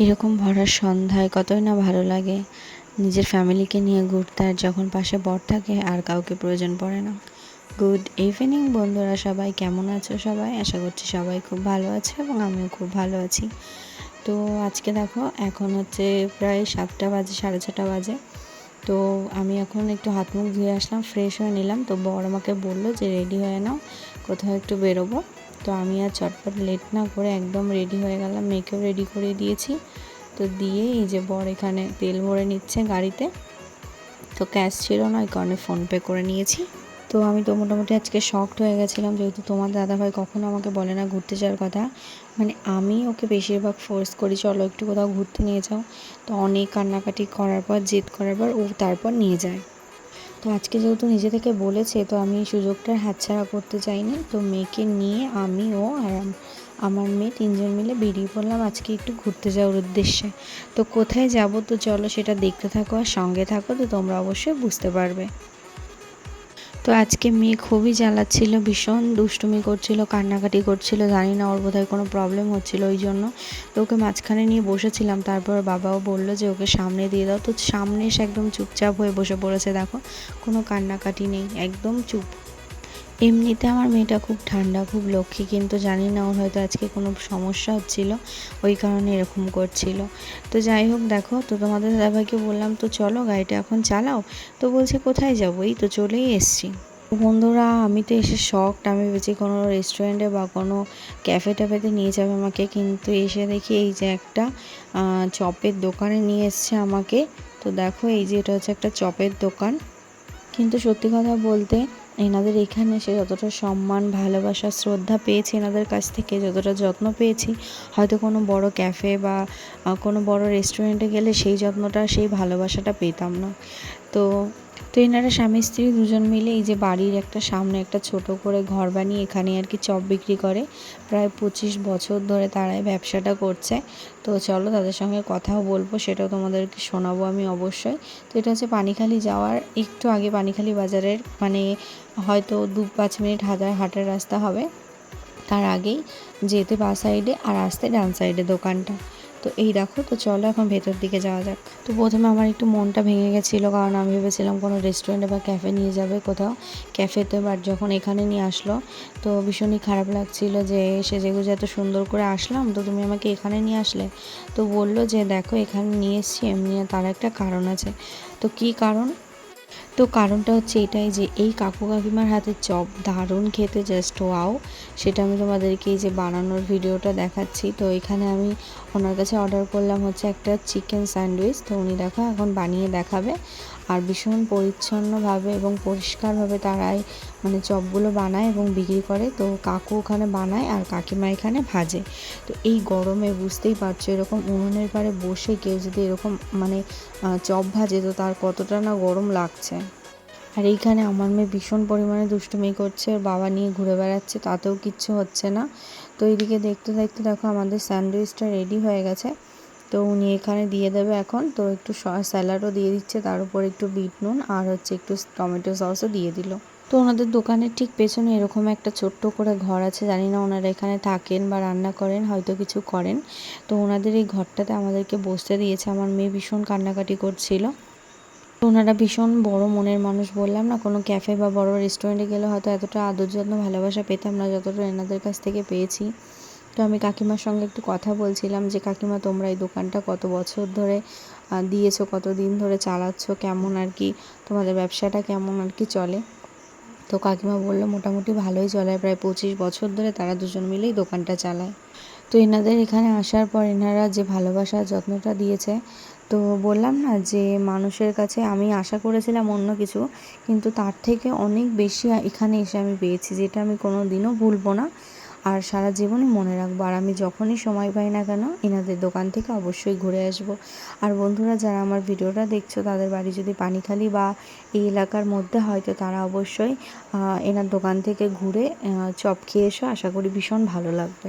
এরকম ভরার সন্ধ্যায় কতই না ভালো লাগে। নিজের ফ্যামিলিকে নিয়ে ঘুরতে আর যখন পাশে বর থাকে আর কাউকে প্রয়োজন পড়ে না। গুড ইভিনিং বন্ধুরা সবাই, কেমন আছো সবাই? আশা করছি সবাই খুব ভালো আছে এবং আমিও খুব ভালো আছি। তো আজকে দেখো, এখন হচ্ছে প্রায় সাতটা বাজে, সাড়ে ছটা বাজে। তো আমি এখন একটু হাত মুখ ধুয়ে আসলাম ফ্রেশ হয়ে নিলাম। তো বর আমাকে বলল যে, রেডি হয়ে নাও, কোথাও একটু বেরোবো। তো আমি আর চটপট লেট না করে একদম রেডি হয়ে গেলাম মেয়েকেও রেডি করে দিয়েছি। তো দিয়ে এই যে বর এখানে তেল ভরে নিচ্ছে গাড়িতে। তো ক্যাশ ছিল না, ওই কারণে ফোনপে করে নিয়েছি। তো আমি তো মোটামুটি আজকে শকড হয়ে গেছিলাম, যেহেতু তোমার দাদাভাই কখনো আমাকে বলে না ঘুরতে যাওয়ার কথা। মানে আমি ওকে বেশিরভাগ ফোর্স করি, চলো একটু কোথাও ঘুরতে নিয়ে যাও। তো অনেক কান্নাকাটি করার পর, জেদ করার পর ও তারপর নিয়ে যায়। তো আজকে যেহেতু নিজে থেকে বলেছে, তো আমি এই সুযোগটার হাতছাড়া করতে চাইনি। তো মেয়েকে নিয়ে আমি ও আর আমার মেয়ে তিনজন মিলে বেরিয়ে পড়লাম আজকে একটু ঘুরতে যাওয়ার উদ্দেশ্যে। তো কোথায় যাব তো চলো সেটা দেখতে থাকো আর সঙ্গে থাকো তো তোমরা অবশ্যই বুঝতে পারবে। তো আজকে মেয়ে খুবই জ্বালাচ্ছিল, ভীষণ দুষ্টুমি করছিল, কান্নাকাটি করছিল, জানি না ওর বোধহয় কোনো প্রবলেম হচ্ছিল ওই জন্য। তো ওকে মাঝখানে নিয়ে বসেছিলাম, তারপর বাবাও বলল যে ওকে সামনে দিয়ে দাও। তো সামনে এসে একদম চুপচাপ হয়ে বসে পড়েছে, দেখো কোনো কান্নাকাটি নেই, একদম চুপ। এমনিতে আমার মেয়েটা খুব ঠান্ডা, খুব লক্ষ্মী, কিন্তু জানি না ওর হয়তো আজকে কোনো সমস্যা হচ্ছিল, ওই কারণে এরকম করছিল। তো যাই হোক, দেখো, তো তোমাদের দাদাভাইকে বললাম, তো চলো গাড়িটা এখন চালাও। তো বলছে, কোথায় যাব? এই তো চলেই এসছি। বন্ধুরা, আমি তো এসে শখড আমি ভেবেছি কোনো রেস্টুরেন্টে বা কোনো ক্যাফে ট্যাফেতে নিয়ে যাবে আমাকে, কিন্তু এসে দেখি এই যে একটা চপের দোকানে নিয়ে এসছে আমাকে। তো দেখো, এই যে এটা হচ্ছে একটা চপের দোকান। কিন্তু সত্যি কথা বলতে এনাদের এখানে এসে যতটা সম্মান, ভালোবাসা, শ্রদ্ধা পেয়েছি এনাদের কাছ থেকে, যতটা যত্ন পেয়েছি, হয়তো কোনো বড় ক্যাফে বা কোনো বড় রেস্টুরেন্টে গেলে সেই যত্নটা, সেই ভালোবাসাটা পেতাম না। তো তো এনারা স্বামী স্ত্রী দুজন মিলে এই যে বাড়ির একটা সামনে একটা ছোট করে ঘর বানিয়ে এখানে আর কি চপ বিক্রি করে। প্রায় পঁচিশ বছর ধরে তারাই ব্যবসাটা করছে। তো চলো তাদের সঙ্গে কথাও বলব, সেটাও তোমাদেরকে শোনাবো আমি অবশ্যই। তো এটা হচ্ছে পানিখালি যাওয়ার, একটু আগে পানিখালি বাজারের মানে হয়তো দু পাঁচ মিনিট হাজার হাটের রাস্তা হবে। তার আগেই যেতে বা সাইডে আর আসতে ডান সাইডে দোকানটা। তো এই দেখো, তো চলো এখন ভেতর দিকে যাওয়া যাক। তো প্রথমে আমার একটু মনটা ভেঙে গেছিল, কারণ আমি ভেবেছিলাম কোনো রেস্টুরেন্টে বা ক্যাফে নিয়ে যাবে কোথাও। ক্যাফেতে বাট যখন এখানে নিয়ে আসলো, তো ভীষণই খারাপ লাগছিল যে সেজে গুজে এত সুন্দর করে আসলাম, তো তুমি আমাকে এখানে নিয়ে আসলে? তো বলল যে দেখো, এখানে নিয়ে এসছি, এমনি তার একটা কারণ আছে। তো কি কারণ? তো কারণটা হচ্ছে এটাই যে এই কাকু কাকিমার হাতে চপ দারুণ খেতে জাস্ট ওয়াও সেটা আমি তোমাদেরকে এই যে বানানোর ভিডিওটা দেখাচ্ছি। তো এখানে আমি ওনার কাছে অর্ডার করলাম হচ্ছে একটা চিকেন স্যান্ডউইচ তো উনি দেখো এখন বানিয়ে দেখাবে। আর ভীষণ পরিচ্ছন্নভাবে এবং পরিষ্কারভাবে তারাই মানে চপগুলো বানায় এবং বিক্রি করে। তো কাকু ওখানে বানায় আর কাকিমা এখানে ভাজে। তো এই গরমে বুঝতেই পারছ এরকম উনুনের পাড়ে বসে কেউ যদি এরকম মানে চপ ভাজে তো তার কতটা না গরম লাগছে। আর এইখানে আমার মেয়ে ভীষণ পরিমাণে দুষ্টুমি করছে, ওর বাবা নিয়ে ঘুরে বেড়াচ্ছে, তাতেও কিচ্ছু হচ্ছে না। তো এইদিকে দেখতে দেখতে দেখো আমাদের স্যান্ডউইচটা রেডি হয়ে গেছে। তো উনি এখানে দিয়ে দেবে এখন। তো একটু স্যালাডও দিয়ে দিচ্ছে, তার উপর একটু বিট নুন আর হচ্ছে একটু টমেটো সসও দিয়ে দিল। তো ওনাদের দোকানের ঠিক পেছনে এরকম একটা ছোট্ট করে ঘর আছে, জানি না ওনারা এখানে থাকেন বা রান্না করেন, হয়তো কিছু করেন। তো ওনাদের এই ঘরটাতে আমাদেরকে বসতে দিয়েছে। আমার মেয়ে ভীষণ কান্নাকাটি করছিল। ওনারা ভীষণ বড় মনের মানুষ বললাম না, কোনো ক্যাফে বা বড় রেস্টুরেন্টে গেলে হয়তো এতটা আদর যত্ন, ভালোবাসা পেতাম না, যতটা এনাদের কাছ থেকে পেয়েছি। তো আমি কাকিমার সঙ্গে একটু কথা বলছিলাম যে, কাকিমা, তোমরা এই দোকানটা কত বছর ধরে দিয়েছ কত দিন ধরে চালাচ্ছ, কেমন আর কি, তোমাদের ব্যবসাটা কেমন আর কি চলে? তো কাকিমা বলল, মোটামুটি ভালোই চলে, প্রায় পঁচিশ বছর ধরে তারা দুজন মিলেই দোকানটা চালায়। তো এনাদের এখানে আসার পর এনারা যে ভালোবাসার যত্নটা দিয়েছে, তো বললাম না যে, মানুষের কাছে আমি আশা করেছিলাম অন্য কিছু, কিন্তু তার থেকে অনেক বেশি এখানে এসে আমি পেয়েছি, যেটা আমি কোনো দিনও ভুলবো না। আর সারা জীবনই মনে রাখব। আর আমি যখনই সময় পাই না কেন এনাদের দোকান থেকে অবশ্যই ঘুরে আসব। আর বন্ধুরা, যারা আমার ভিডিওটা দেখছ, তাদের বাড়ি যদি পানিখালি বা এই এলাকার মধ্যে হয়, তো তারা অবশ্যই এনার দোকান থেকে ঘুরে চপ খেয়ে এসো। আশা করি ভীষণ ভালো লাগবে।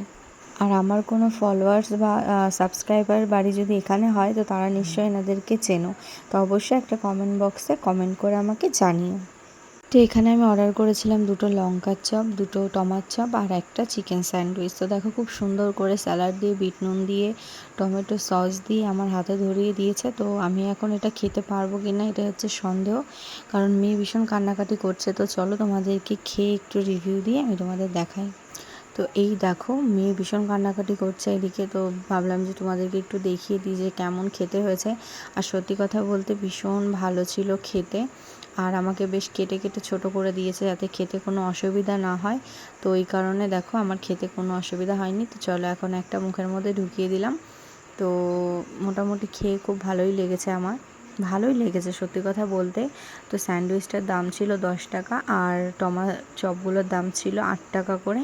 আর আমার কোনো ফলোয়ার্স বা সাবস্ক্রাইবার বাড়ি যদি এখানে হয়, তো তারা নিশ্চয়ই এনাদেরকে চেনো। তো অবশ্যই একটা কমেন্ট বক্সে কমেন্ট করে আমাকে জানিও। তো এখানে আমি অর্ডার করেছিলাম দুটো লঙ্কার চপ, দুটো টমার চপ আর একটা চিকেন স্যান্ডউইচ তো দেখো খুব সুন্দর করে স্যালাড দিয়ে, বিট নুন দিয়ে, টমেটো সস দিয়ে আমার হাতে ধরিয়ে দিয়েছে। তো আমি এখন এটা খেতে পারব কি না এটা হচ্ছে সন্দেহ, কারণ মেয়ে ভীষণ কান্নাকাটি করছে। তো চলো তোমাদেরকে খেয়ে একটু রিভিউ দিয়ে আমি তোমাদের দেখাই। তো এই দেখো, মেয়ে ভীষণ কান্নাকাটি করছে এদিকে। তো ভাবলাম যে তোমাদেরকে একটু দেখিয়ে দিই যে কেমন খেতে হয়েছে। আর সত্যি কথা বলতে ভীষণ ভালো ছিল খেতে। আর আমাকে বেশ কেটে কেটে ছোট করে দিয়েছে যাতে খেতে কোনো অসুবিধা না হয়। তো ওই কারণে দেখো আমার খেতে কোনো অসুবিধা হয়নি। তো চলো এখন একটা মুখের মধ্যে ঢুকিয়ে দিলাম। তো মোটামুটি খেয়ে খুব ভালোই লেগেছে আমার। ভালোই লেগেছে সত্যি কথা বলতে। তো স্যান্ডউইচটার দাম ছিল দশ টাকা আর টমা চপগুলোর দাম ছিল আট টাকা করে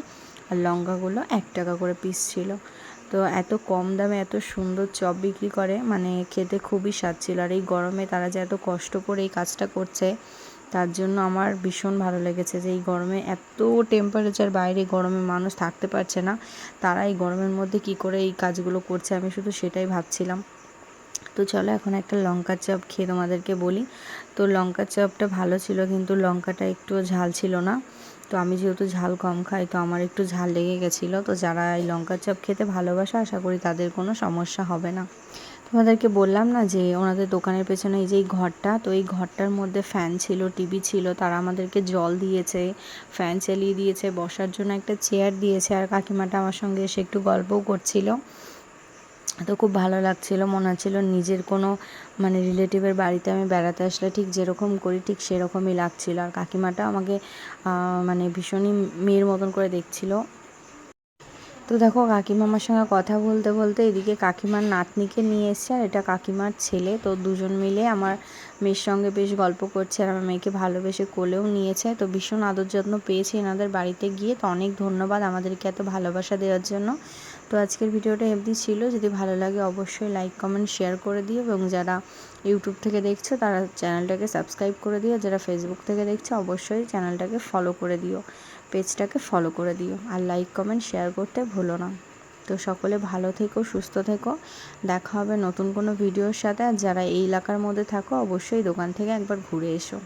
আর লঙ্কাগুলো এক টাকা করে পিস ছিল। তো এত কম দামে এত সুন্দর চপ বিক্রি করে মানে খেতে খুবই স্বাদ ছিল। আর এই গরমে তারা যে এত কষ্ট করে এই কাজটা করছে, তার জন্য আমার ভীষণ ভালো লেগেছে যে এই গরমে এত টেম্পারেচার বাইরে গরমে মানুষ থাকতে পারছে না, তারা এই গরমের মধ্যে কি করে এই কাজগুলো করছে আমি শুধু সেটাই ভাবছিলাম। তো চলো এখন একটা লঙ্কার চপ খেয়ে তোমাদেরকে বলি। তো লঙ্কার চপটা ভালো ছিল কিন্তু লঙ্কাটা একটু ঝাল ছিল না। তো আমি যেহেতু ঝাল কম খাই, তো আমার একটু ঝাল লেগে গেছিল। তো যারা এই লঙ্কার চপ খেতে ভালোবাসে, আশা করি তাদের কোনো সমস্যা হবে না। তোমাদেরকে বললাম না যে, ওনাদের দোকানের পেছনে এই যে এই ঘরটা, তো এই ঘরটার মধ্যে ফ্যান ছিল, টিভি ছিল, তারা আমাদেরকে জল দিয়েছে, ফ্যান চালিয়ে দিয়েছে, বসার জন্য একটা চেয়ার দিয়েছে, আর কাকিমাটা আমার সঙ্গে এসে একটু গল্পও করছিল। তো খুব ভালো লাগছিল, মনে হচ্ছিল নিজের কোনো মানে রিলেটিভের বাড়িতে আমি বেড়াতে আসলে ঠিক যেরকম করি, ঠিক সেরকমই লাগছিল। আর কাকিমাটা আমাকে মানে ভীষণই মেয়ের মতন করে দেখছিল। তো দেখো কাকিমামার সঙ্গে কথা বলতে বলতে এদিকে কাকিমার নাতনিকে নিয়ে এসছে আর এটা কাকিমার ছেলে। তো দুজন মিলে আমার মেয়ের সঙ্গে বেশ গল্প করছে আর আমার মেয়েকে ভালোবেসে কোলেও নিয়েছে। তো ভীষণ আদর যত্ন পেয়েছি এনাদের বাড়িতে গিয়ে। তো অনেক ধন্যবাদ আমাদেরকে এত ভালোবাসা দেওয়ার জন্য। তো আজকের ভিডিওটা এমনি ছিল। যদি ভালো লাগে অবশ্যই লাইক কমেন্ট শেয়ার করে দিও এবং যারা ইউটিউব থেকে দেখছ তারা চ্যানেলটাকে সাবস্ক্রাইব করে দিও। যারা ফেসবুক থেকে দেখছ অবশ্যই চ্যানেলটাকে ফলো করে দিও। পেজটাকে ফলো করে দিও। আর লাইক কমেন্ট শেয়ার করতে ভুলো না। তো সকলে ভালো থেকো, সুস্থ থেকো। দেখা হবে নতুন কোনো ভিডিওর সাথে। আর যারা এই এলাকার মধ্যে থাকো অবশ্যই দোকান থেকে একবার ঘুরে এসো।